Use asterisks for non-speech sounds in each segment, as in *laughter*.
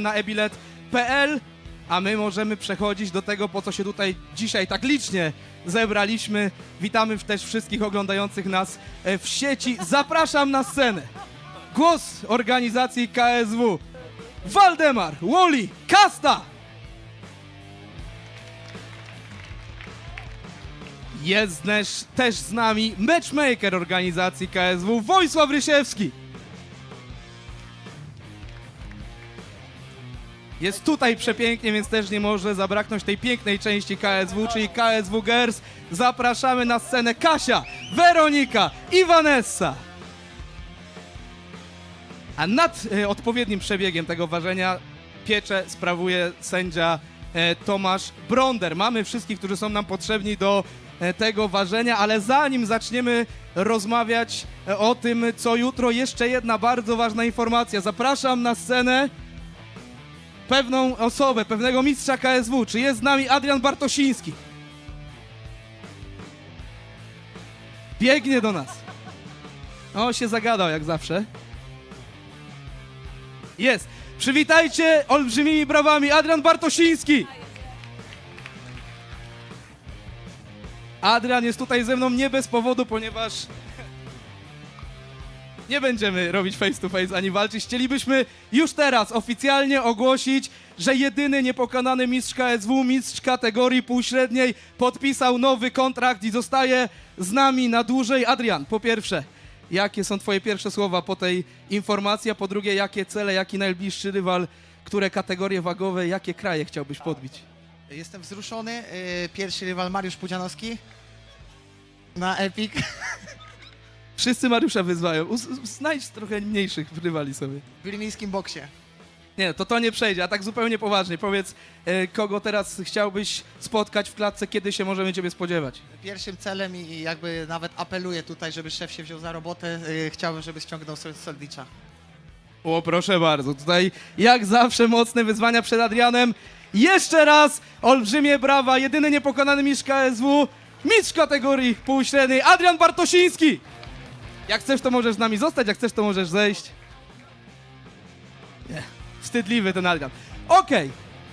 na ebilet.pl, a my możemy przechodzić do tego, po co się tutaj dzisiaj tak licznie zebraliśmy. Witamy też wszystkich oglądających nas e, w sieci. Zapraszam na scenę. Głos organizacji KSW. Waldemar, Woli, Kasta! Jest też, z nami matchmaker organizacji KSW, Wojsław Rysiewski. Jest tutaj przepięknie, więc też nie może zabraknąć tej pięknej części KSW, czyli KSW Girls. Zapraszamy na scenę Kasia, Weronika i Vanessa. A nad e, odpowiednim przebiegiem tego ważenia pieczę sprawuje sędzia e, Tomasz Bronder. Mamy wszystkich, którzy są nam potrzebni do e, tego ważenia, ale zanim zaczniemy rozmawiać e, o tym, co jutro, jeszcze jedna bardzo ważna informacja. Zapraszam na scenę pewną osobę, pewnego mistrza KSW. Czy jest z nami Adrian Bartosiński? Biegnie do nas. O, się zagadał jak zawsze. Jest. Przywitajcie olbrzymimi brawami Adrian Bartosiński. Adrian jest tutaj ze mną nie bez powodu, ponieważ nie będziemy robić face to face ani walczyć. Chcielibyśmy już teraz oficjalnie ogłosić, że jedyny niepokonany mistrz KSW, mistrz kategorii półśredniej podpisał nowy kontrakt i zostaje z nami na dłużej. Adrian, po pierwsze, jakie są twoje pierwsze słowa po tej informacji, a po drugie, jakie cele, jaki najbliższy rywal, które kategorie wagowe, jakie kraje chciałbyś podbić? Jestem wzruszony. Yy, Pierwszy rywal Mariusz Pudzianowski na Epic. *laughs* Wszyscy Mariusza wyzwają. Us- Znajdź trochę mniejszych rywali sobie. w wilmińskim boksie. Nie, to to nie przejdzie, a tak zupełnie poważnie. Powiedz, e, kogo teraz chciałbyś spotkać w klatce, kiedy się możemy ciebie spodziewać? Pierwszym celem i jakby nawet apeluję tutaj, żeby szef się wziął za robotę, yy, chciałbym, żeby ściągnął Sol- Soldicza. O, proszę bardzo, tutaj jak zawsze mocne wyzwania przed Adrianem. Jeszcze raz olbrzymie brawa, jedyny niepokonany mistrz KSW, mistrz kategorii półśredniej, Adrian Bartosiński. Jak chcesz, to możesz z nami zostać, jak chcesz, to możesz zejść. Nie, wstydliwy ten Adrian. Okej,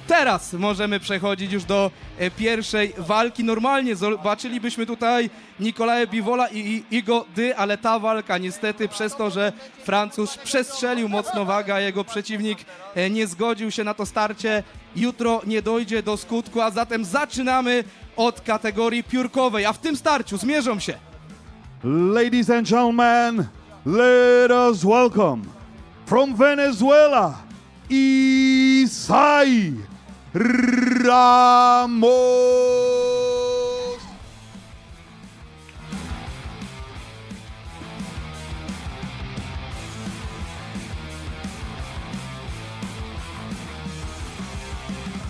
teraz możemy przechodzić już do e, pierwszej walki. Normalnie zobaczylibyśmy tutaj Nikolaja Biwola i i Igo Dy, ale ta walka niestety przez to, że Francuz przestrzelił mocno wagę, a jego przeciwnik e, nie zgodził się na to starcie, jutro nie dojdzie do skutku, a zatem zaczynamy od kategorii piórkowej, a w tym starciu zmierzą się Ladies and gentlemen, let us welcome from Venezuela, Isai Ramos.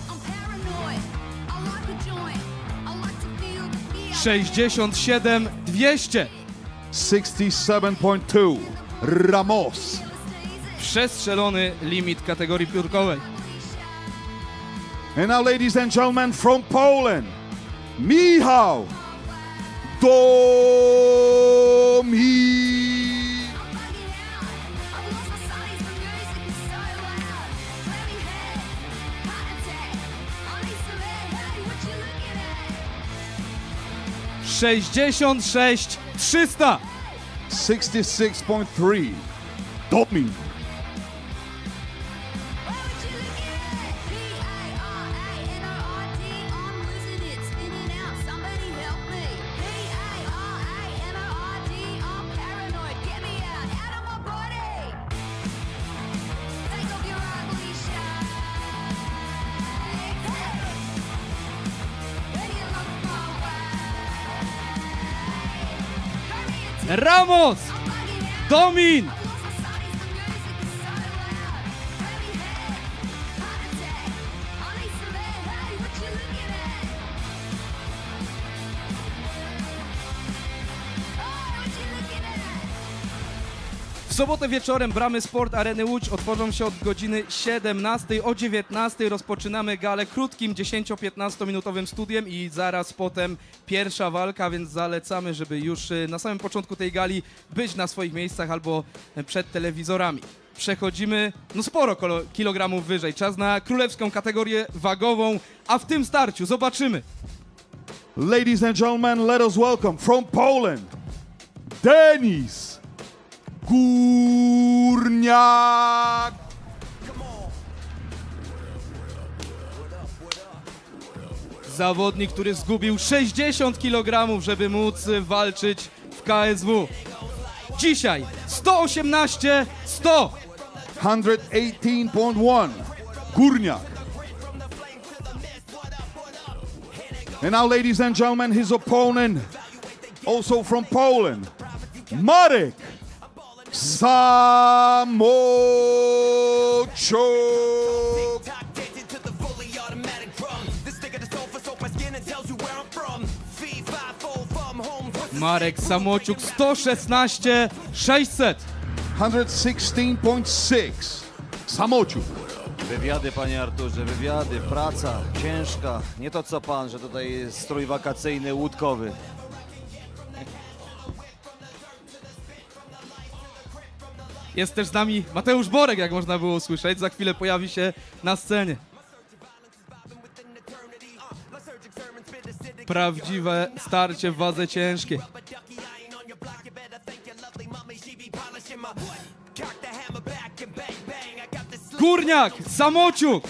I'm paranoid. I 67.2 Ramos. Przestrzelony limit kategorii piórkowej. And now, ladies and gentlemen, from Poland, Michał Domi. I've lost 300! 66.3 Domingo. Ramos! Domin! Sobotę wieczorem bramy Sport Areny Łódź otworzą się od godziny 17. O 19 rozpoczynamy galę krótkim 10-15 minutowym studiem i zaraz potem pierwsza walka, więc zalecamy, żeby już y, na samym początku tej gali być na swoich miejscach albo przed telewizorami. przechodzimy no sporo kilogramów wyżej. Czas na królewską kategorię wagową, a w tym starciu zobaczymy. Ladies and gentlemen, let us welcome from Poland, Denis Górniak. Zawodnik, który zgubił 60 kg, żeby móc walczyć w KSW. Dzisiaj 118 100. 118.1 Górniak. And now, ladies and gentlemen, his opponent, also from Poland, Marek The Marek Samociuk 116 600. 116.6 Samochuk. Wywiady, panie Arturze, wywiady, praca ciężka. Nie to co pan, że tutaj jest strój wakacyjny, łódkowy. Jest też z nami Mateusz Borek, jak można było usłyszeć. Za chwilę pojawi się na scenie. Prawdziwe starcie w wadze ciężkiej. Górniak, Samociuk,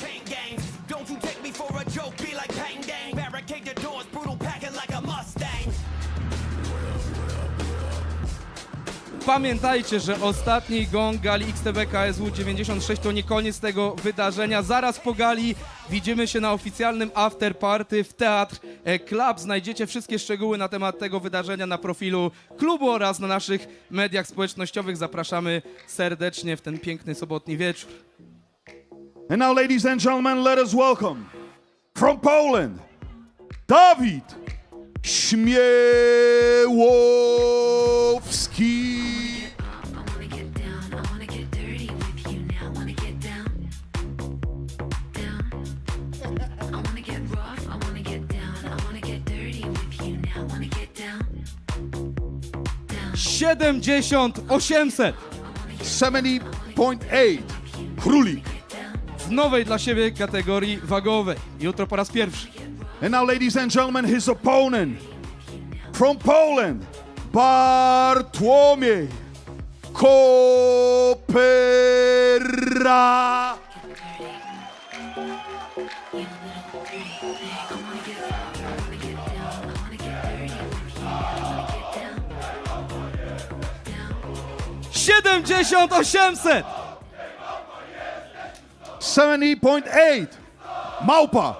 Pamiętajcie, że ostatni gong gali XTB KSW 96 to nie koniec tego wydarzenia. Zaraz po gali widzimy się na oficjalnym after party w Teatr e, Club. Znajdziecie wszystkie szczegóły na temat tego wydarzenia na profilu klubu oraz na naszych mediach społecznościowych. Zapraszamy serdecznie w ten piękny sobotni wieczór. And now, ladies and gentlemen, let us welcome from Poland, Dawid Śmiałowski. 70 800 70.8 Królik. w nowej dla siebie kategorii wagowej. Jutro po raz pierwszy. And now, ladies and gentlemen, his opponent from Poland, Bartłomiej Kopera. Siedemdziesiąt osiemset! 70.8 Małpa. wanna get down, I wanna get dirty with you now. Wanna get down, down. I wanna get rough, 70 800! 70.8 Małpa!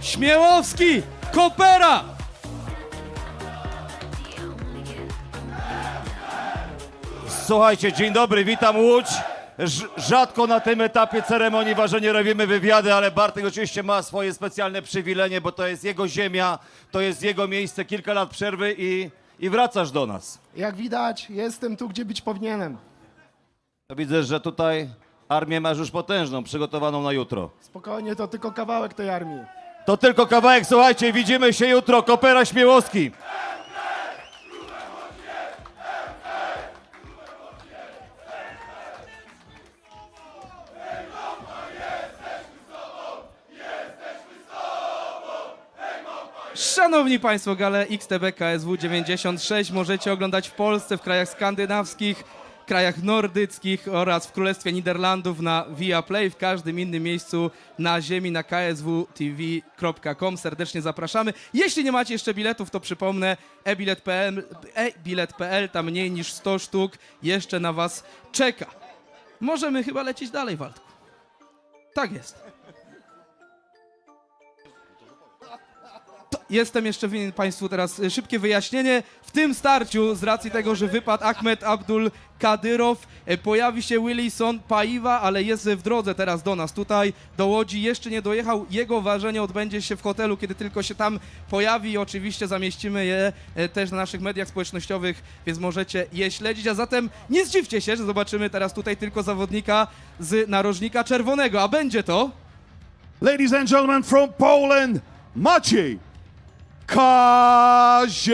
Śmiałowski! Kopera! Słuchajcie, dzień dobry, witam Łódź. Rzadko na tym etapie ceremonii ważenia robimy wywiady, ale Bartek oczywiście ma swoje specjalne przywilenie, bo to jest jego ziemia, to jest jego miejsce, kilka lat przerwy i, i wracasz do nas. Jak widać, jestem tu, gdzie być powinienem. To widzę, że tutaj armię masz już potężną, przygotowaną na jutro. Spokojnie, to tylko kawałek tej armii. To tylko kawałek, słuchajcie, widzimy się jutro, Kopera Śmiałowski. Szanowni Państwo, galę XTB KSW 96 możecie oglądać w Polsce, w krajach skandynawskich, krajach nordyckich oraz w Królestwie Niderlandów na Viaplay, w każdym innym miejscu na ziemi na kswtv.com. Serdecznie zapraszamy. Jeśli nie macie jeszcze biletów, to przypomnę e-bilet.pl, e-bilet.pl, tam mniej niż 100 sztuk jeszcze na Was czeka. Możemy chyba lecieć dalej, Waldku. Tak jest. Jestem jeszcze winien Państwu teraz y, szybkie wyjaśnienie. W tym starciu, z racji tego, że wypadł Ahmed Abdul Kadyrow, y, pojawi się Willison Paiwa, ale jest w drodze teraz do nas tutaj, do Łodzi. Jeszcze nie dojechał. Jego ważenie odbędzie się w hotelu, kiedy tylko się tam pojawi oczywiście zamieścimy je y, też na naszych mediach społecznościowych, więc możecie je śledzić. A zatem nie zdziwcie się, że zobaczymy teraz tutaj tylko zawodnika z narożnika czerwonego, a będzie to... Ladies and gentlemen, from Poland, Maciej Kazieczko.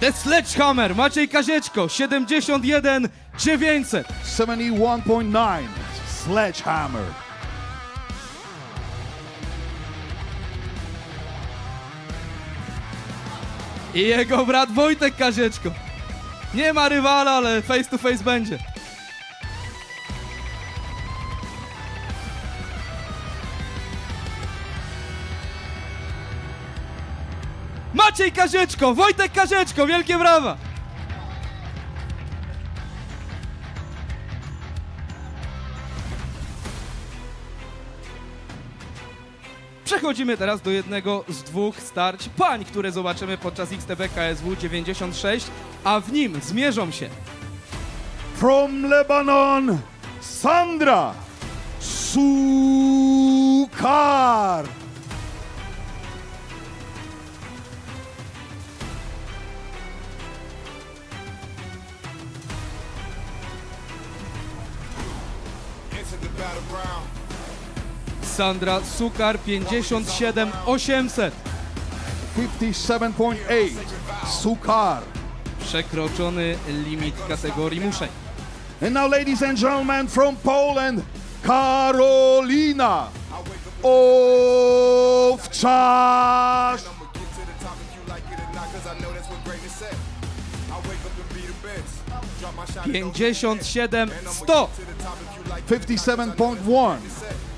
The Sledgehammer, Maciej Kazieczko, 71 900. 71.9 Sledgehammer. I jego brat Wojtek Kazieczko. Nie ma rywala, ale face to face będzie. Maciej Kazieczko, Wojtek Kazieczko, wielkie brawa! Przechodzimy teraz do jednego z dwóch starć pań, które zobaczymy podczas XTB KSW 96, a w nim zmierzą się From Lebanon, Sandra Sukar. Enter the battleground. Sandra Sukar 57 800. 57.8 Sukar. Przekroczony limit kategorii muszeń. And now, ladies and gentlemen, from Poland, Karolina Owczarz. I'ma get to the top if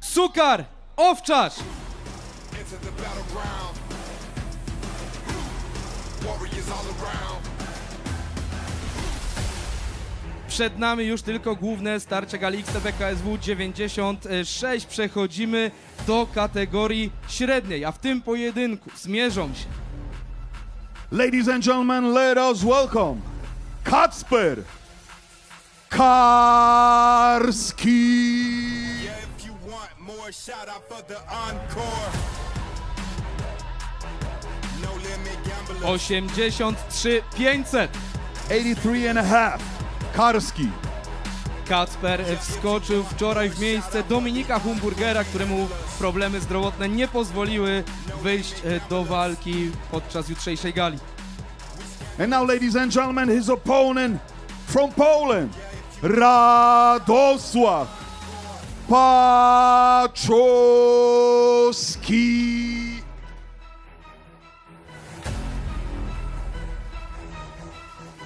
Sukar, Owczarz. Enter the battleground. Warriors all around. Przed nami już tylko główne starcie gali XTB KSW 96. Przechodzimy do kategorii średniej, a w tym pojedynku zmierzą się Ladies and gentlemen, let us welcome Kacper Karski. Yeah, if you want more, shout out for the encore. Limit gambler. 83 500. 83 and a half. Karski. Kacper wskoczył wczoraj w miejsce Dominika Humburgera, któremu problemy zdrowotne nie pozwoliły wyjść e, do walki podczas jutrzejszej gali. And now, ladies and gentlemen, his opponent from Poland, Radosław Paczowski.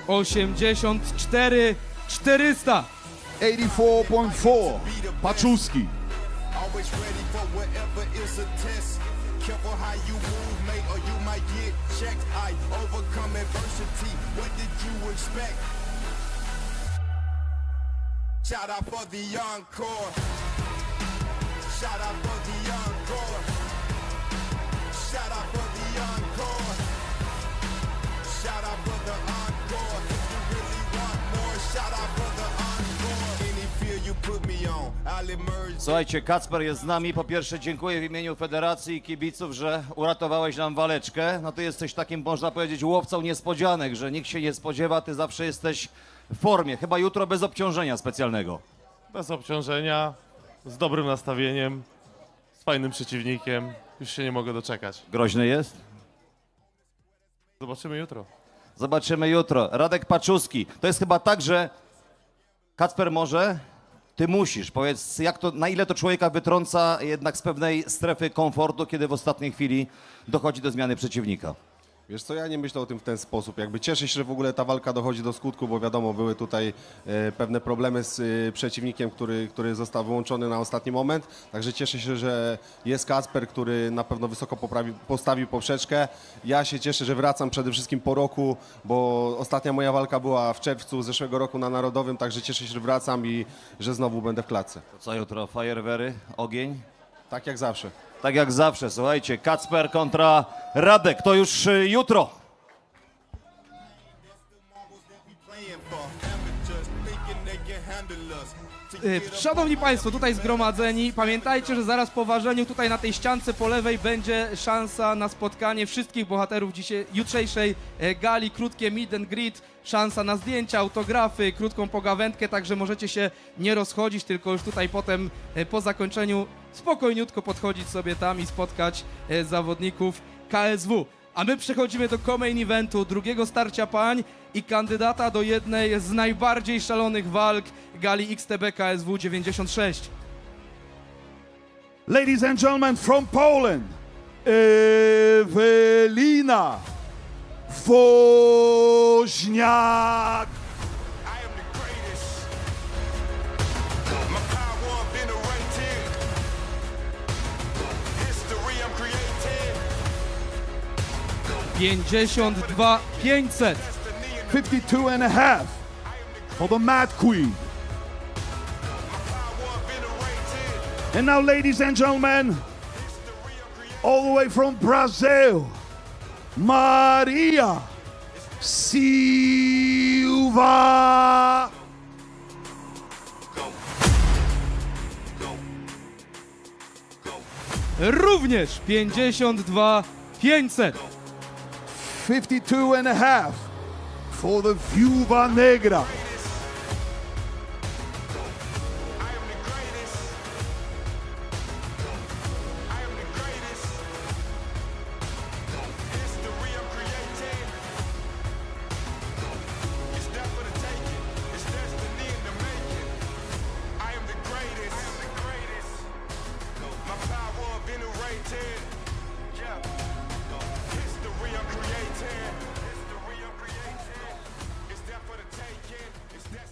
Osiemdziesiąt cztery 400. 84.4. Paczewski. Always ready for whatever is a test. Careful how you move, mate, or you might get checked. I overcome adversity. What did you expect? Shout out for the encore. Shout out for the encore. Shout out for the encore. Shout out for the encore. If you really want more, shout out for the encore. Any fear you put me on, I'll emerge. Słuchajcie, Kacper jest z nami. Po pierwsze dziękuję w imieniu Federacji i kibiców, że uratowałeś nam waleczkę. No ty jesteś takim, można powiedzieć, łowcą niespodzianek, że nikt się nie spodziewa, ty zawsze jesteś w formie. Chyba jutro bez obciążenia specjalnego. Bez obciążenia, z dobrym nastawieniem, z fajnym przeciwnikiem. Już się nie mogę doczekać. Groźny jest? Zobaczymy jutro. Zobaczymy jutro. Radek Paczuski. To jest chyba tak, że Kacper może, ty musisz. Powiedz, jak to, na ile to człowieka wytrąca jednak z pewnej strefy komfortu, kiedy w ostatniej chwili dochodzi do zmiany przeciwnika. Wiesz co, ja nie myślę o tym w ten sposób. Jakby cieszę się, że w ogóle ta walka dochodzi do skutku, bo wiadomo, były tutaj e, pewne problemy z e, przeciwnikiem, który, który został wyłączony na ostatni moment. Także cieszę się, że jest Kasper, który na pewno wysoko poprawi, postawił poprzeczkę. Ja się cieszę, że wracam przede wszystkim po roku, bo ostatnia moja walka była w czerwcu zeszłego roku na Narodowym, także cieszę się, że wracam i że znowu będę w klatce. To co jutro? Fajerwery? Ogień? Tak jak zawsze. Tak jak zawsze, słuchajcie, Kacper kontra Radek, to już y, jutro. Y, Szanowni Państwo, tutaj zgromadzeni, pamiętajcie, że zaraz po ważeniu tutaj na tej ściance po lewej będzie szansa na spotkanie wszystkich bohaterów dzisiaj, jutrzejszej e, gali, krótkie meet and greet, szansa na zdjęcia, autografy, krótką pogawędkę, także możecie się nie rozchodzić, tylko już tutaj potem e, po zakończeniu spokojniutko podchodzić sobie tam i spotkać e, zawodników KSW. A my przechodzimy do co-main eventu, drugiego starcia pań i kandydata do jednej z najbardziej szalonych walk gali XTB KSW 96. Ladies and gentlemen, from Poland, Ewelina Woźniak. I am the greatest. My power venerated. History I'm creating. 52 500. 52 and a half for the Mad Queen. Power venerated. And now, ladies and gentlemen, all the way from Brazil, Maria Silva. Również 52 500. 52 and a half for the Viuva Negra.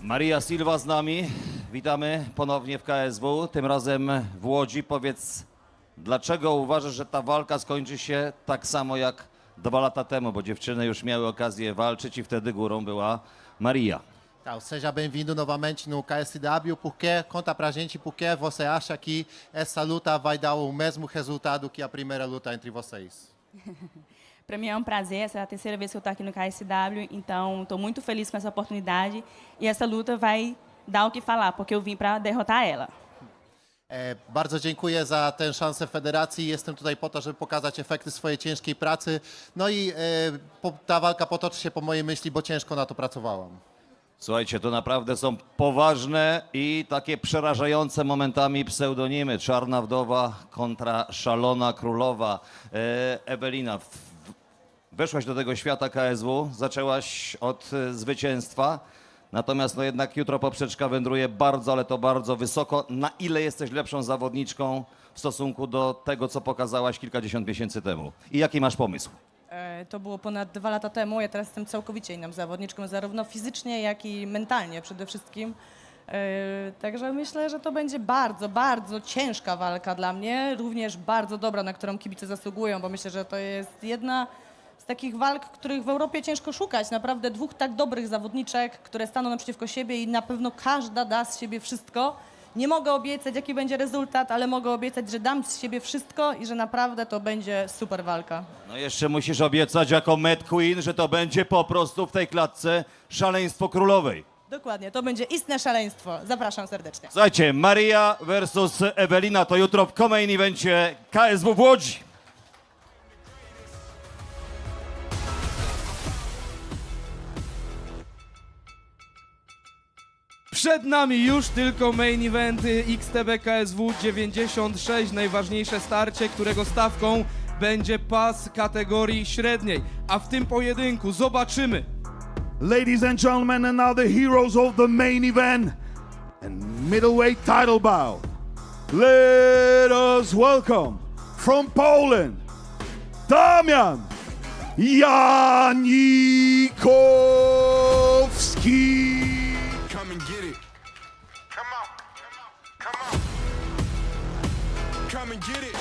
Maria Silva z nami. Witamy ponownie w KSW, tym razem w Łodzi. Powiedz, dlaczego uważasz, że ta walka skończy się tak samo jak dwa lata temu, bo dziewczyny już miały okazję walczyć i wtedy górą była Maria. Tá, seja bem-vindo novamente no KSW. Por que, conta pra gente por que você acha que essa luta vai dar o mesmo resultado que a primeira luta entre vocês? *laughs* Para mim é um prazer, essa é a terceira vez que eu estou aqui no KSW, então estou muito feliz com essa oportunidade e essa luta vai dar o que falar, porque eu vim para derrotar ela. E, bardzo dziękuję za tę szansę federacji. Jestem tutaj po to, żeby pokazać efekty swojej ciężkiej pracy. No i e, po, ta walka potoczy się po mojej myśli, bo ciężko na to pracowałam. Słuchajcie, to naprawdę są poważne i takie przerażające momentami pseudonimy. Czarna Wdowa kontra Szalona Królowa. E, Ewelina, weszłaś do tego świata KSW, zaczęłaś od e, zwycięstwa, natomiast no jednak jutro poprzeczka wędruje bardzo, ale to bardzo wysoko. Na ile jesteś lepszą zawodniczką w stosunku do tego, co pokazałaś kilkadziesiąt miesięcy temu? I jaki masz pomysł? E, To było ponad dwa lata temu, ja teraz jestem całkowicie inną zawodniczką, zarówno fizycznie, jak i mentalnie przede wszystkim. E, Także myślę, że to będzie bardzo, bardzo ciężka walka dla mnie, również bardzo dobra, na którą kibice zasługują, bo myślę, że to jest jedna takich walk, których w Europie ciężko szukać. Naprawdę dwóch tak dobrych zawodniczek, które staną naprzeciwko siebie i na pewno każda da z siebie wszystko. Nie mogę obiecać, jaki będzie rezultat, ale mogę obiecać, że dam z siebie wszystko i że naprawdę to będzie super walka. No jeszcze musisz obiecać jako Mad Queen, że to będzie po prostu w tej klatce szaleństwo królowej. Dokładnie, to będzie istne szaleństwo. Zapraszam serdecznie. Słuchajcie, Maria versus Ewelina to jutro w Komain Evencie KSW w Łodzi. Przed nami już tylko main event y, XTB KSW 96, najważniejsze starcie, którego stawką będzie pas kategorii średniej. A w tym pojedynku zobaczymy, Ladies and gentlemen, and now the heroes of the main event and middleweight title bout. Let us welcome from Poland, Damian Janikowski. Come and get it.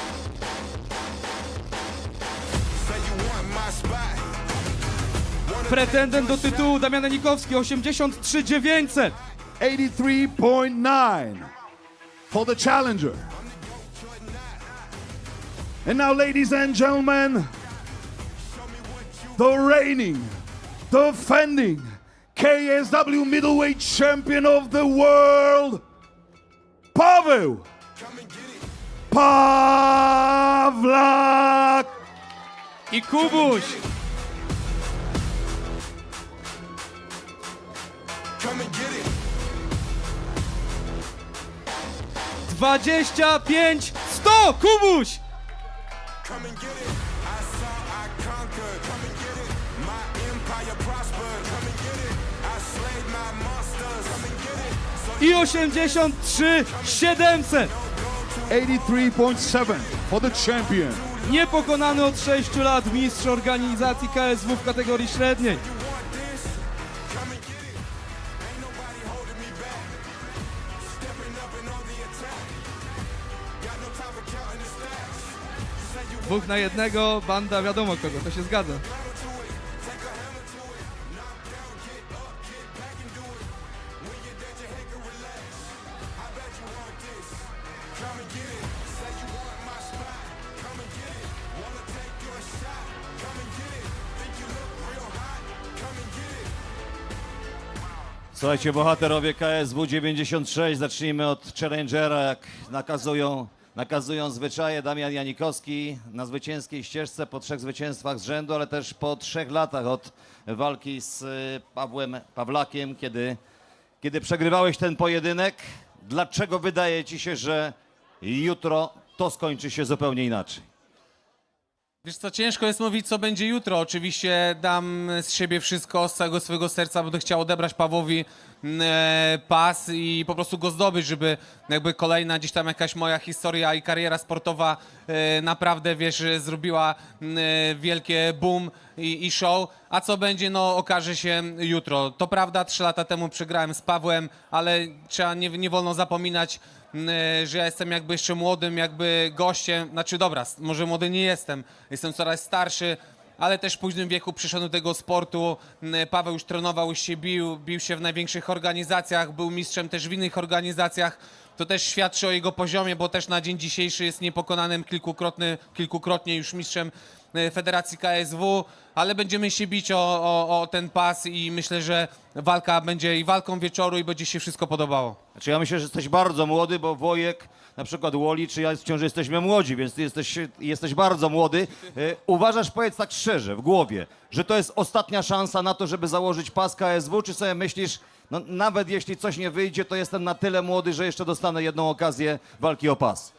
Say you want my spot. pretendent do tytułu Damian Janikowski 83 900. 83.9 for the challenger. And now, ladies and gentlemen, the reigning, defending KSW middleweight champion of the world, Paweł Pawlak. I Kubuś. It. 25 100 Kubuś. I saw, I conquered. 83.7 for the champion. Niepokonany od 6 lat mistrz organizacji KSW w kategorii średniej. Dwóch na jednego, banda wiadomo kogo, to się zgadza. Słuchajcie, bohaterowie KSW 96, zacznijmy od Challengera, jak nakazują, nakazują zwyczaje. Damian Janikowski na zwycięskiej ścieżce po trzech zwycięstwach z rzędu, ale też po trzech latach od walki z y, Pawłem Pawlakiem, kiedy, kiedy przegrywałeś ten pojedynek. Dlaczego wydaje ci się, że jutro to skończy się zupełnie inaczej? Wiesz co, ciężko jest mówić, co będzie jutro. Oczywiście dam z siebie wszystko, z całego swojego serca, będę chciał odebrać Pawłowi mm, e, pas i po prostu go zdobyć, żeby jakby kolejna gdzieś tam jakaś moja historia i kariera sportowa e, naprawdę, wiesz, zrobiła mm, e, wielkie boom i, i show. A co będzie, no okaże się jutro. To prawda, trzy lata temu przegrałem z Pawłem, ale trzeba nie, nie wolno zapominać, że ja jestem jakby jeszcze młodym jakby gościem, znaczy dobra, może młody nie jestem, jestem coraz starszy, ale też w późnym wieku przyszedłem do tego sportu. M, Paweł już trenował, już się bił, bił się w największych organizacjach, był mistrzem też w innych organizacjach. To też świadczy o jego poziomie, bo też na dzień dzisiejszy jest niepokonanym kilkukrotnie już mistrzem Federacji KSW, ale będziemy się bić o, o, o ten pas i myślę, że walka będzie i walką wieczoru i będzie się wszystko podobało. Znaczy ja myślę, że jesteś bardzo młody, bo Wojek, na przykład Woli, czy ja wciąż jesteśmy młodzi, więc ty jesteś, jesteś bardzo młody. E, uważasz, powiedz tak szczerze, w głowie, że to jest ostatnia szansa na to, żeby założyć pas KSW, czy sobie myślisz, no nawet jeśli coś nie wyjdzie, to jestem na tyle młody, że jeszcze dostanę jedną okazję walki o pas.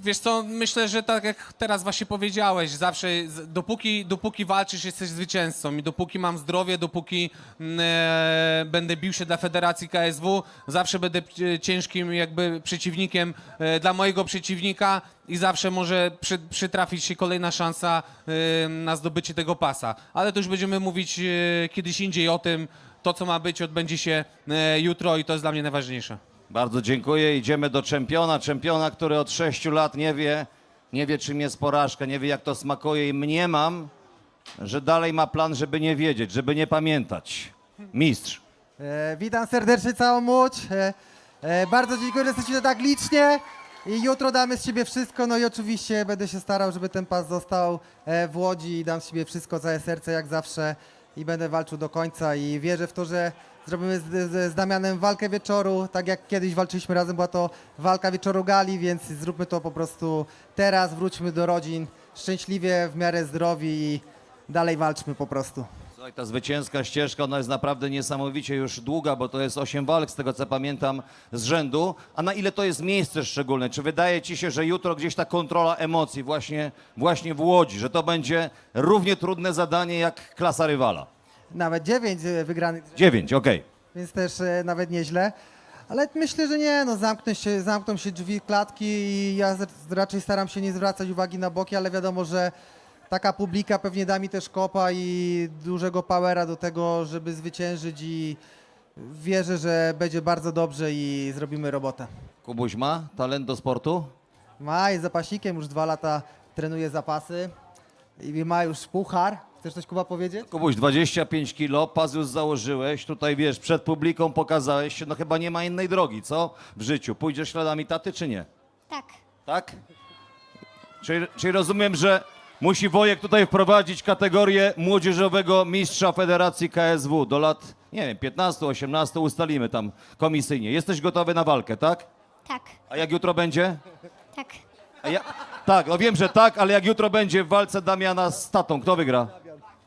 Wiesz co, myślę, że tak jak teraz właśnie powiedziałeś, zawsze dopóki, dopóki walczysz, jesteś zwycięzcą i dopóki mam zdrowie, dopóki mm, e, będę bił się dla Federacji KSW, zawsze będę e, ciężkim jakby przeciwnikiem e, dla mojego przeciwnika i zawsze może przy, przytrafić się kolejna szansa e, na zdobycie tego pasa. Ale to już będziemy mówić e, kiedyś indziej o tym, to co ma być odbędzie się e, jutro i to jest dla mnie najważniejsze. Bardzo dziękuję. Idziemy do czempiona. Czempiona, który od sześciu lat nie wie, nie wie czym jest porażka, nie wie jak to smakuje i mniemam, że dalej ma plan, żeby nie wiedzieć, żeby nie pamiętać. Mistrz. E, witam serdecznie całą młodź. E, e, bardzo dziękuję, że jesteście tak licznie. I jutro damy z siebie wszystko, no i oczywiście będę się starał, żeby ten pas został e, w Łodzi i dam z siebie wszystko, całe serce jak zawsze i będę walczył do końca i wierzę w to, że zrobimy z, z, z Damianem walkę wieczoru, tak jak kiedyś walczyliśmy razem, była to walka wieczoru gali, więc zróbmy to po prostu teraz, wróćmy do rodzin szczęśliwie, w miarę zdrowi i dalej walczmy po prostu. Tutaj ta zwycięska ścieżka, ona jest naprawdę niesamowicie już długa, bo to jest 8 walk, z tego co pamiętam, z rzędu. A na ile to jest miejsce szczególne? Czy wydaje ci się, że jutro gdzieś ta kontrola emocji właśnie, właśnie w Łodzi, że to będzie równie trudne zadanie jak klasa rywala? Nawet dziewięć e, wygranych, 9, okej. więc też e, nawet nieźle. Ale myślę, że nie, no zamknę się, zamkną się drzwi klatki i ja z- raczej staram się nie zwracać uwagi na boki, ale wiadomo, że taka publika pewnie da mi też kopa i dużego powera do tego, żeby zwyciężyć i wierzę, że będzie bardzo dobrze i zrobimy robotę. Kubuś ma talent do sportu? Ma, jest zapaśnikiem, już dwa lata trenuje zapasy i ma już puchar. Chcesz coś Kuba powiedzieć? Kubuś, 25 kilo, pas już założyłeś, tutaj wiesz, przed publiką pokazałeś się, no chyba nie ma innej drogi, co? W życiu. Pójdziesz śladami taty, czy nie? Tak. Tak? Czyli, czyli rozumiem, że musi Wojek tutaj wprowadzić kategorię młodzieżowego mistrza Federacji KSW do lat, nie wiem, 15, 18, ustalimy tam komisyjnie. Jesteś gotowy na walkę, tak? Tak. A jak jutro będzie? Tak. Ja, tak, no wiem, że tak, ale jak jutro będzie w walce Damiana z tatą, kto wygra?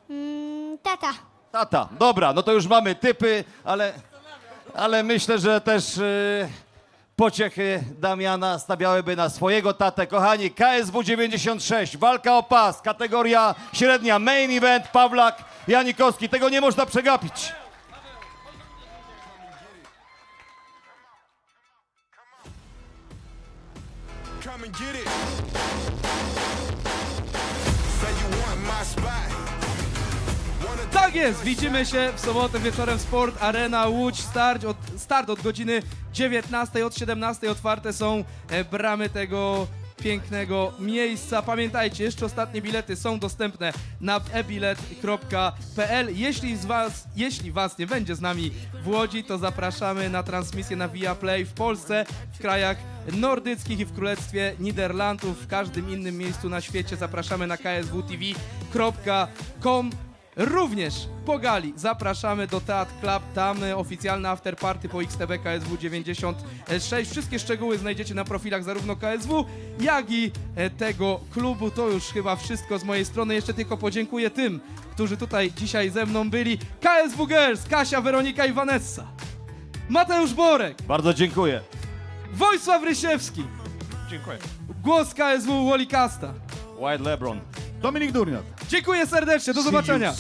Mm, tata. Tata, dobra, no to już mamy typy, ale, ale myślę, że też yy, pociechy Damiana stawiałyby na swojego tatę. Kochani, KSW 96, walka o pas, kategoria średnia, main event, Pawlak, Janikowski, tego nie można przegapić. And get it. Say you want my spot. Wanna Tak jest, widzimy się w sobotę wieczorem Sport Arena Łódź. Start od, start od godziny 19, od 17 otwarte są e, bramy tego pięknego miejsca. Pamiętajcie, jeszcze ostatnie bilety są dostępne na ebilet.pl. Jeśli z was, jeśli was nie będzie z nami w Łodzi, to zapraszamy na transmisję na Viaplay w Polsce, w krajach nordyckich i w Królestwie Niderlandów, w każdym innym miejscu na świecie. Zapraszamy na kswtv.com. Również po gali zapraszamy do Teatr Club, tam oficjalne afterparty po XTB KSW 96. Wszystkie szczegóły znajdziecie na profilach zarówno KSW, jak i e, tego klubu. To już chyba wszystko z mojej strony. Jeszcze tylko podziękuję tym, którzy tutaj dzisiaj ze mną byli. KSW Girls, Kasia, Weronika i Vanessa. Mateusz Borek, Bardzo dziękuję. Wojsław Rysiewski. Dziękuję. Głos KSW Wolikasta. White Lebron. Dominik Durniat. Dziękuję serdecznie, do zobaczenia.